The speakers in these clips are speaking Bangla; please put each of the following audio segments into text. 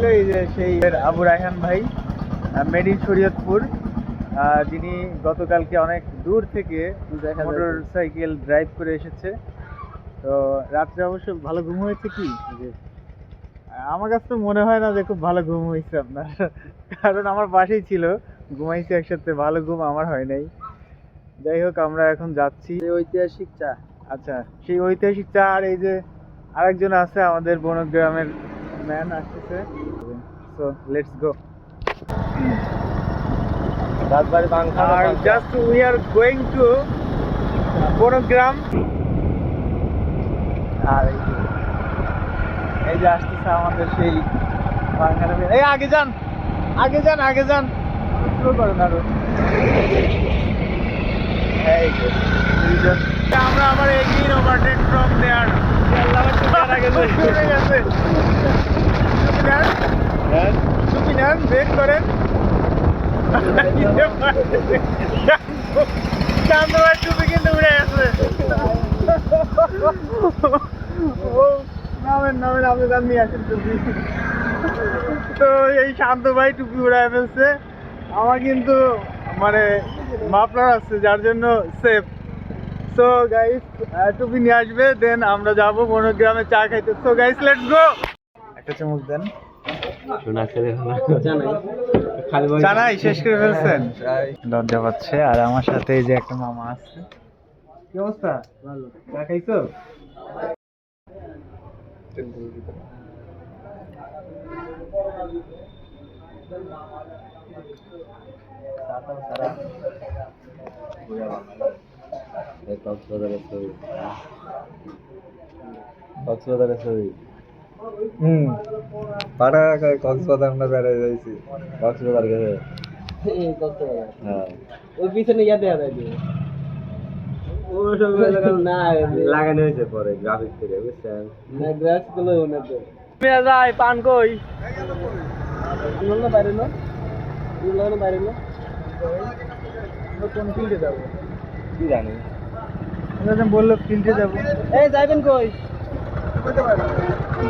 ছিল এই যে সেই আবু রায়হান ভাই মেড শরীয়তপুর যিনি গতকালকে অনেক দূর থেকে মোটর সাইকেল ড্রাইভ করে এসেছে। তো রাত্রে অবশ্য ভালো ঘুম হয়েছে কি? আমার কাছে তো মনে হয় না যে খুব ভালো ঘুম হয়েছে আপনার। কারণ আমার পাশেই ছিল ঘুমাইছি একসাথে ভালো ঘুম আমার হয় নাই। যাই হোক আমরা এখন যাচ্ছি। ঐতিহাসিক চা। আচ্ছা সেই ঐতিহাসিক চা আর এই যে আরেকজন আছে আমাদের বনগ্রামের ম্যান আসতেছে। So let's go Rajbari Bangla R just we are going to Bongram আর এই যে- আসতেছে আমাদের সেই মেয়ে। এই আগে যান আগে যান আগে যান। স্লো করেন আরও। এই যে দুইজন। আমরা আবার এগিয়ে ওভারটেক ফ্রম দেয়ার নেন। বের করেন। টুপি কিন্তু উড়ে গেছে। ও নামেন নামেন আপনি যান নিয়ে আসেন টুপি। তো এই শান্ত ভাই টুপি উড়ায় ফেলছে। আমার কিন্তু মানে মাফলার আছে যার জন্য সেফ সো গাইস টুপি নিয়ে আসবে দেন আমরা যাব বনগ্রামে চা খাইতে। সো গাইস লেটস গো একটা চমক দেন। জানাই শেষ করে ফেলছেন। লজ্জা পাচ্ছে, আর আমার সাথে এই যে একটা মামা আছে। কি অবস্থা? ভালো। চা খাইছো? কক্সবাজারের ছবি। হুম। পাটা কক্সবাজার আমরা বেড়াই যাইছি। কক্সবাজার গেছে হ্যাঁ। ওই পিছনে ইয়া দেওয়া যায় লাগানো হয়েছে পরে গ্রাফিক থেকে বুঝছেন? না গ্রাসগুলো না যায় পান কই? না বাইরে না। বাইরে না। কোন ফিল্ডে যাব? কি জানি? বলল ফিল্ডে যাব। এই যাইবেন কই?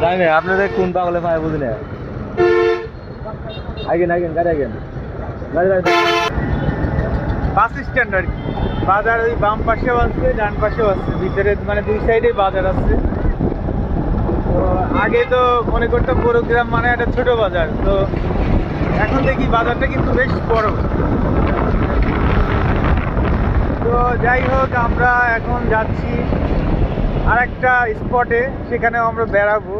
জানি আপনাদের কোন পাগলে পায় বুঝি না আগেন আগেন গাড়ি আগেন গাড়ি বাস স্ট্যান্ড আর কি। বাজার ওই বাম পাশেও আছে ডান পাশেও আছে। ভিতরে মানে দুই সাইডে বাজার আছে। তো আগে তো মনে করতাম বড়গ্রাম মানে একটা ছোট বাজার। তো এখন দেখি বাজারটা কিন্তু বেশ বড়। যাই হোক, আমরা এখন যাচ্ছি আর একটা স্পটে সেখানেও আমরা বেড়াবো।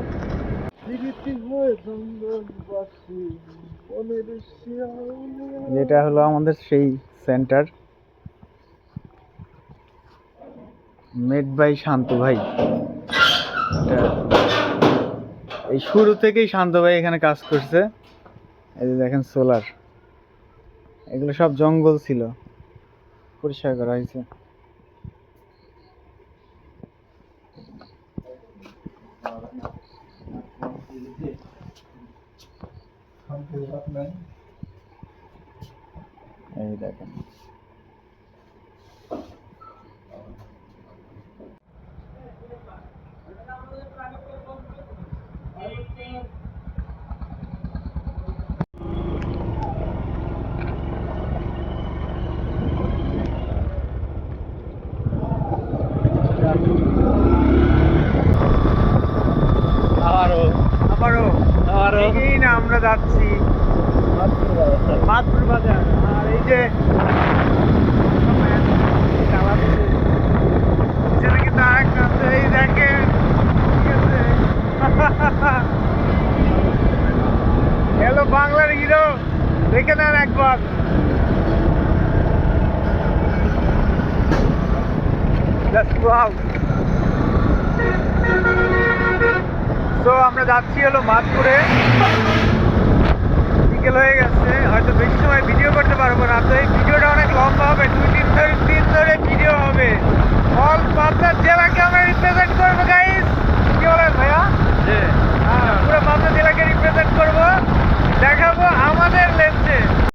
যেটা হলো আমাদের সেই সেন্টার মেড বাই শান্ত ভাই। এই শুরু থেকেই শান্ত ভাই এখানে কাজ করছে। এই যে দেখেন সোলার এগুলো সব জঙ্গল ছিল। পরিষ্কার করা হয়েছে এই দেখেন আবারও আবারও আবারও এই না আমরা যাচ্ছি মাতপুর বাজার আর এই যে। পিছনে কিন্তু আরেকটা আছে, এই দেখেন ঠিক? হ্যালো বাংলার হিরো দেখে নেন একবার Just wow. তো আমরা যাচ্ছি হলো মাতপুরে